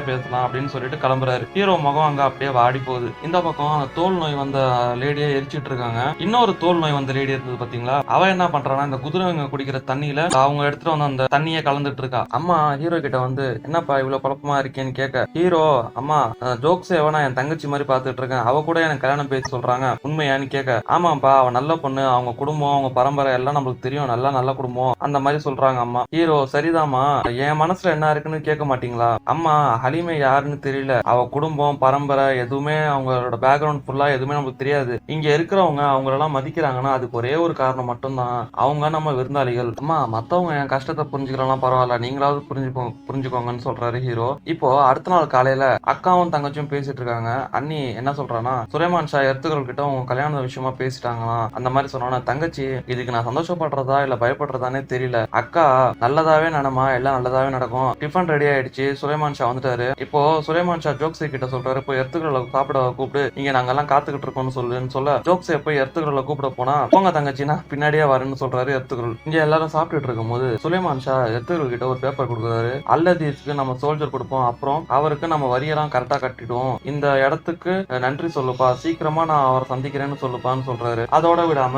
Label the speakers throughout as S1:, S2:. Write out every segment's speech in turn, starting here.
S1: பேசலாம் அப்படின்னு சொல்லிட்டு கிளம்புறாரு. ஹீரோ முகம் அங்க அப்படியே வாடி போகுது. இந்த பக்கம் அந்த தோல் நோய் வந்த லேடியை எரிச்சிட்டு இருக்காங்க. இன்னொரு தோல் நோய் வந்த லேடி இருந்தது பாத்தீங்களா? அவ என்ன பண்றானா இந்த குதிரைங்க குடிக்கிற தண்ணியில அவங்க எடுத்துட்டு வந்து அந்த தண்ணியை கலந்துட்டு இருக்கா. அம்மா ஹீரோ கிட்ட வந்து என்னப்பா இவ்வளவு குழப்பமா இருக்கேன்னு கேட்க ஹீரோ அம்மா ஜோக்ஸ் எவனா என் தங்கச்சி மாதிரி பாத்துட்டு இருக்கேன். அவ கூட எனக்கு கல்யாணம் பேசி சொல்றாங்க. உண்மையான்னு கேட்க ஆமாப்பா அவ நல்ல பொண்ணு. அவங்க குடும்பம் அவங்க பரம்பரை எல்லாம் நம்மளுக்கு தெரியும். நல்லா நல்ல குடும்பம். அந்த மாதிரி சொல்றாங்க அம்மா. ஹீரோ சரிதாம்மா. என் மனசுல என்ன இருக்குன்னு கேட்க மாட்டீங்களா? அம்மா ஹலிமை யாருன்னு தெரியல. அவ குடும்பம் பரம்பரை எதுவுமே அவங்களோட பேக்ரவுண்ட் ஃபுல்லா எதுவுமே நமக்கு தெரியாது. இங்க இருக்கிறவங்க அவங்களெல்லாம் மதிக்கிறாங்கன்னா அதுக்கு ஒரே ஒரு காரணம் மட்டும்தான். அவங்க நம்ம விருந்தாளிகள். அம்மா மத்தவங்க என் கஷ்டத்தை புரிஞ்சுக்கலாம் பரவாயில்ல. நீங்களாவது புரிஞ்சுக்கோ புரிஞ்சுக்கோங்கன்னு சொல்றாரு ஹீரோ. இப்போ அடுத்த நாள் காலையில அக்காவும் தங்கச்சியும் பேசிட்டு இருக்காங்க. அண்ணி என்ன சொல்றானா சுலைமான் ஷா எர்த்துக்கள் கிட்ட உங்க கல்யாண விஷயமா பேசிட்டாங்களாம் அந்த மாதிரி சொன்னோன்னா தங்கச்சி இதுக்கு நான் சந்தோஷப்படுறதா இல்ல பயப்படுறதானே தெரியல. அக்கா நல்லதாவே நடமா? எல்லாம் நல்லதாவே நடக்கும். டிஃபன் ரெடி ஆயிடுச்சு. சுரேமான் ஷா வந்துட்டு சொல்றாரு. இப்போ சுலைமான் ஷா ஜோக்ஸே கிட்ட சொல்றாரு இப்போ எர்த்துக்களை சாப்பிட கூப்பிட்டு இங்க நாங்க எல்லாம் காத்துக்கிட்டு இருக்கோம்னு சொல்லுன்னு சொல்ல ஜோக்ஸே போய் எர்த்துக்களை கூப்பிட போனா போங்க தங்கச்சினா பின்னாடியே வரேன்னு சொல்றாரு எர்த்துக்கள் இங்க எல்லாரும் சாப்பிட்டுட்டு இருக்கும்போது சுலைமான் ஷா எர்த்துக்கள் கிட்ட ஒரு பேப்பர் கொடுக்குறாரு. அல்லதீஸ்க்கு நம்ம சோல்ஜர் கொடுப்போம். அப்புறம் அவருக்கு நம்ம வரியெல்லாம் கரெக்டா கட்டிடுவோம். இந்த இடத்துக்கு நன்றி சொல்லுப்பா. சீக்கிரமா நான் அவரை சந்திக்கிறேன்னு சொல்லுப்பான்னு சொல்றாரு. அதோட விடாம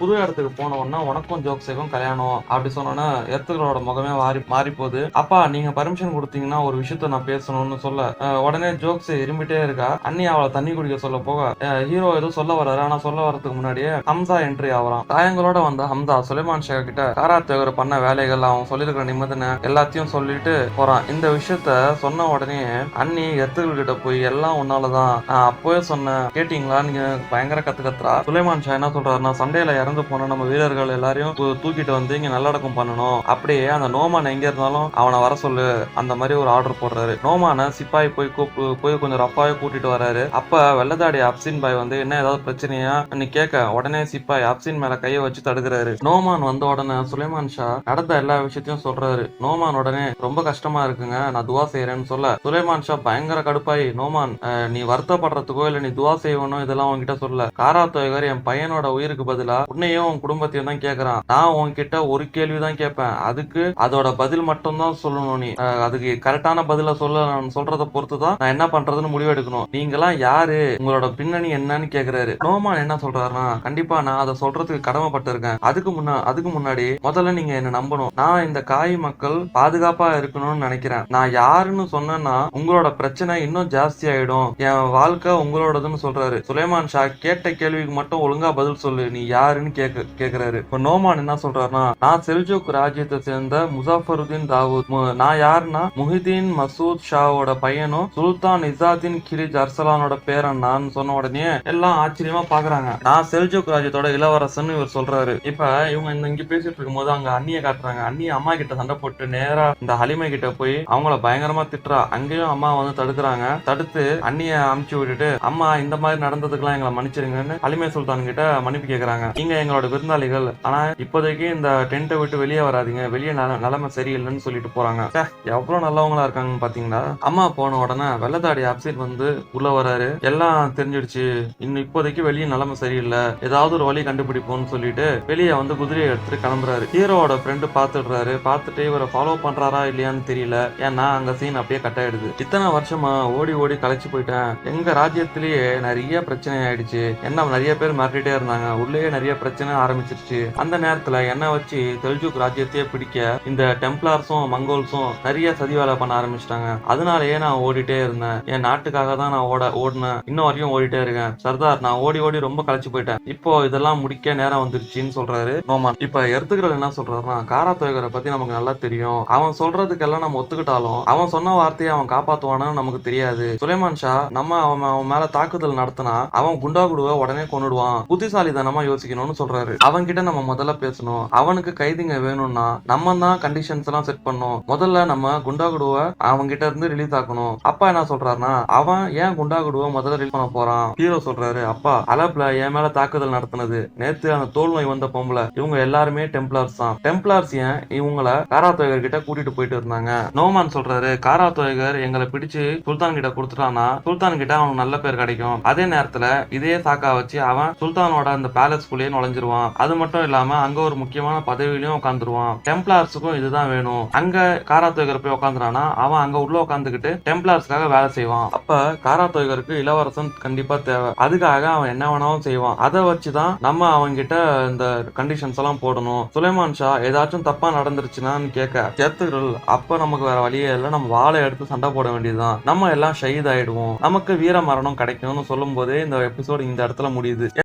S1: புது இடத்துக்கு போன உடனே உனக்கும் ஜோக்ஸேக்கும் கல்யாணம். அப்படி சொன்னோன்னா எர்த்துகளோட முகமே மாறி மாறி போகுது அப்பா நீங்க பர்மிஷன் கொடுத்தீங்கன்னா ஒரு விஷயத்த நான் பேசணும்னு சொல்ல. உடனே ஜோக்ஸ் இருமிட்டே இருக்கா. அண்ணி அவளை தண்ணி குடிக்க சொல்ல போக ஹீரோ ஏதோ சொல்ல வர்றாரு. ஆனா சொல்ல வரதுக்கு முன்னாடியே ஹம்சா என்ட்ரி ஆகுறான் காயங்களோட வந்த ஹம்சா சுலைமான் ஷேக் கிட்ட காராத்தேவர் பண்ண வேலைகள் அவன் சொல்லியிருக்கிற நிம்மதினை எல்லாத்தையும் சொல்லிட்டு போறான். இந்த விஷயத்த சொன்ன உடனே அண்ணி எத்துகள் கிட்ட போய் எல்லாம் உன்னாலதான். நான் அப்பவே சொன்னேன். கேட்டீங்களா? நீங்க பயங்கர கத்து கத்துறா. சுலைமான் ஷா என்ன சொல்றாருன்னா சண்டையில இறந்து போன நம்ம வீரர்கள் எல்லாரையும் தூ- தூக்கிட்டு வந்து இங்க நல்லடக்கம் பண்ணணும். அப்படியே அந்த நோமான் எங்க இருந்தாலும் அவனை வர சொல்லு. அந்த மாதிரி ஒரு ஆர்டர் போடுறாரு. நோமான சிப்பாய் போய் கூப்பு போய் கொஞ்சம் ரஃபாவே கூட்டிட்டு வராரு. அப்ப வெள்ளதாடி அப்சின் பாய் வந்து என்ன ஏதாவது பிரச்சனையா? நீ கேட்க உடனே சிப்பாய் அப்சின் மேல கையை வச்சு தடுக்கிறாரு. நோமான் வந்த உடனே சுலைமான் ஷா நடந்த எல்லா விஷயத்தையும் சொல்றாரு. நோமான் உடனே ரொம்ப கஷ்டமா இருக்குங்க நான் துவா செய்யறேன்னு சொல்ல. சுலைமான் ஷா பயங்கர கடுப்பாய் நோமான் நீ வருத்தப்படுறதுக்கோ இல்ல நீ துவா செய்வனோ இதெல்லாம் உன்கிட்ட சொல்ல. காரா தொயகர் என் பையனோட உயிருக்கு பதிலா உன்னையும் உன் குடும்பத்தையும் தான் கேக்குறான். நான் உன்கிட்ட ஒரு கேள்வி தான் கேட்பேன். அதுக்கு அதோட பதில் மட்டும் தான் சொல்லணும் நீ. அதுக்கு கரெக்டான பதில சொல்ல நான் சொல்றத பொறுத்து தான் நான் என்ன பண்றதுன்னு முடிவெடுக்கணும். நீங்களாம் யாரு? உங்களோட பின்னணி என்னன்னு கேக்குறாரு. நோமான் என்ன சொல்றாருன்னா கண்டிப்பா நான் அதை சொல்றதுக்கு கடமைப்பட்டிருக்கேன். அதுக்கு முன்னா அதுக்கு முன்னாடி முதல்ல நீங்க என்ன நம்பணும். நான் இந்த காய் மக்கள் பாதுகாப்பா இருக்கணும்னு நினைக்கிறேன். நான் யாருன்னு சொன்னேன்னா உங்களோட பிரச்சனை இன்னும் ஜாஸ்தி ஆயிடும். என் வாழ்க்கை உங்களோடதுன்னு சொல்றாரு. சுலைமான் ஷா கேட்ட கேள்விக்கு மட்டும் ஒழுங்கா பதில் சொல்லு. நீ யாருன்னு கேக்கு கேக்குறாரு. இப்ப நோமான் என்ன சொல்றாருன்னா நான் செல்ஜோக் ராஜ்யத்தை சேர்ந்த முசாஃபருதீன் தாவூத் நான் யாருன்னா முஹிதீன் மசூத் ஷாவோட பையனும் சுல்தான் இசாதின் கிரிஜ் அர்சலானோட பேரன் நான் சொன்ன உடனே எல்லாம் ஆச்சரியமா பாக்குறாங்க. நான் செல்ஜுக் ராஜ்யத்தோட இளவரசன் இவர் சொல்றாரு. இப்ப இவங்க இந்த இங்க பேசிட்டு இருக்கும்போது அங்க அண்ணிய காட்டுறாங்க. அண்ணி அம்மா கிட்ட சண்டை போட்டு நேரா இந்த ஹலிமை கிட்ட போய் அவங்கள பயங்கரமா திட்டுறா. அங்கேயும் அம்மா வந்து தடுக்கிறாங்க. தடுத்து அண்ணிய அமுச்சு விட்டுட்டு அம்மா இந்த மாதிரி நடந்ததுக்கெல்லாம் எங்களை மன்னிச்சிருங்கன்னு ஹலிமை சுல்தான் கிட்ட மன்னிப்பு கேக்குறாங்க. நீங்க எங்களோட விருந்தாளிகள். ஆனா இப்போதைக்கு இந்த டென்ட்டை விட்டு வெளியே வராதீங்க. வெளியே நிலைமை சரியில்லைன்னு சொல்லிட்டு போறாங்க. எவ்வளவு நல்லவங்களா இருக்காங்கன்னு பாத்தீங்களா அம்மா போன உடனே வெள்ளத்தாடி அப்சைட் வந்து உள்ள வராரு. எல்லாம் தெரிஞ்சிடுச்சு. இன்னும் இப்போதைக்கு வெளியே நிலைமை சரியில்லை. ஏதாவது ஒரு வழி கண்டுபிடிப்போம்னு சொல்லிட்டு வெளியே வந்து குதிரையை எடுத்துட்டு கிளம்புறாரு. ஹீரோவோட ஃப்ரெண்டு பாத்துடுறாரு. பார்த்துட்டு இவரை ஃபாலோ பண்றாரா இல்லையான்னு தெரியல. ஏன்னா அங்க சீன் அப்படியே கட் ஆயிடுது. இத்தனை வருஷமா ஓடி ஓடி களைச்சு போயிட்டேன். எங்க ராஜ்யத்திலேயே நிறைய பிரச்சனை ஆயிடுச்சு. என்ன நிறைய பேர் மிரட்டிட்டே இருந்தாங்க. உள்ளேயே நிறைய பிரச்சனை ஆரம்பிச்சிருச்சு. அந்த நேரத்துல என்ன வச்சு தெல்ஜுக் ராஜ்யத்தையே பிடிக்க இந்த டெம்ப்ளார்ஸும் மங்கோல்ஸும் நிறைய சதி வேலை பண்ண ஆரம்பிச்சிட்டாங்க. அதனாலயே நான் ஓடிட்டே இருந்தேன். என் நாட்டுக்காக தான் நான் ஓட ஓடினேன். இன்ன வரையும் ஓடிட்டே இருக்கேன். சர்தார் நான் ஓடி ஓடி ரொம்ப களைச்சு போயிட்டேன். இப்போ இதெல்லாம் முடிக்க நேரம் வந்துருச்சுன்னு சொல்றாரு நோமான். இப்ப எடுத்துக்கிறது என்ன சொல்றாருன்னா காரா தொயகரை பத்தி நமக்கு நல்லா தெரியும். அவன் சொல்றதுக்கெல்லாம் நம்ம ஒத்துக்கிட்டாலும் அவன் சொன்ன வார்த்தையை அவன் காப்பாத்துவானு நமக்கு தெரியாது. சுலைமான் ஷா நம்ம அவன் அவன் மேல தாக்குதல் நடத்தினா அவன் குண்டா குடுவ உடனே கொண்டுடுவான் புத்திசாலித்தனமா யோசிக்கணும்னு சொல்றாரு. அவன் கிட்ட நம்ம முதல்ல பேசணும். அவனுக்கு கைதிங்க வேணும்னா நம்ம தான் கண்டிஷன்ஸ் எல்லாம் செட் பண்ணும் முதல்ல நம்ம குண்டா குடுவ அவன் கிட்ட இருந்து ரிலீஸ் ஆகணும் அப்பா என்ன சொல்றாருன்னா அவன் ஏன் குண்டா குடுவ முதல்ல ரிலீஸ் பண்ண போறான். ஹீரோ சொல்றாரு அப்பா அலப்ல என் மேல தாக்குதல் நடத்தினது. நேத்து அந்த தோல் நோய் வந்த பொம்பளை. இவங்க எல்லாருமே டெம்ப்ளார்ஸ் தான். டெம்ப்ளார்ஸ் ஏன்? இவங்கள காராத்தோயகர் கிட்ட கூட்டிட்டு போயிட்டு இருந்தாங்க. நோமான் சொல்றாரு காராத்தோயகர் எங்களை பிடிச்சு சுல்தான் கிட்ட கொடுத்துட்டானா சுல்தான் கிட்ட அவனுக்கு நல்ல பேர் கிடைக்கும். அதே நேரத்துல இதே சாக்கா வச்சு அவன் சுல்தானோட அந்த பேலஸ்குள்ளேயே நுழைஞ்சிருவான். அது மட்டும் இல்லாம அங்க ஒரு முக்கியமான பதவியிலயும் உட்காந்துருவான் டெம்ப்ளார்ஸுக்கும் இதுதான் வேணும். அங்க காராத்தோயகர் போய் உட்காந்துறானா அவன் அங்க உள்ள உள்ள உட்காந்துக்கிட்டு டெம்ப்ளார்ஸ்க்காக வேலை செய்வான். அப்ப காராத்தோய்கருக்கு இளவரசன் கண்டிப்பா தேவை. அதுக்காக அவன் என்ன வேணாலும் செய்வான். அதை வச்சுதான் நம்ம அவங்க கிட்ட இந்த கண்டிஷன்ஸ் எல்லாம் போடணும். சுலைமான் ஷா ஏதாச்சும் தப்பா நடந்துருச்சுனான்னு கேட்க செத்துகள் அப்ப நமக்கு வேற வழியே இல்லை. நம்ம வாழை எடுத்து சண்டை போட வேண்டியதுதான். நம்ம எல்லாம் ஷஹீத் ஆயிடுவோம் நமக்கு வீர மரணம் கிடைக்கும்னு சொல்லும் போதே இந்த எபிசோடு இந்த இடத்துல முடியுது.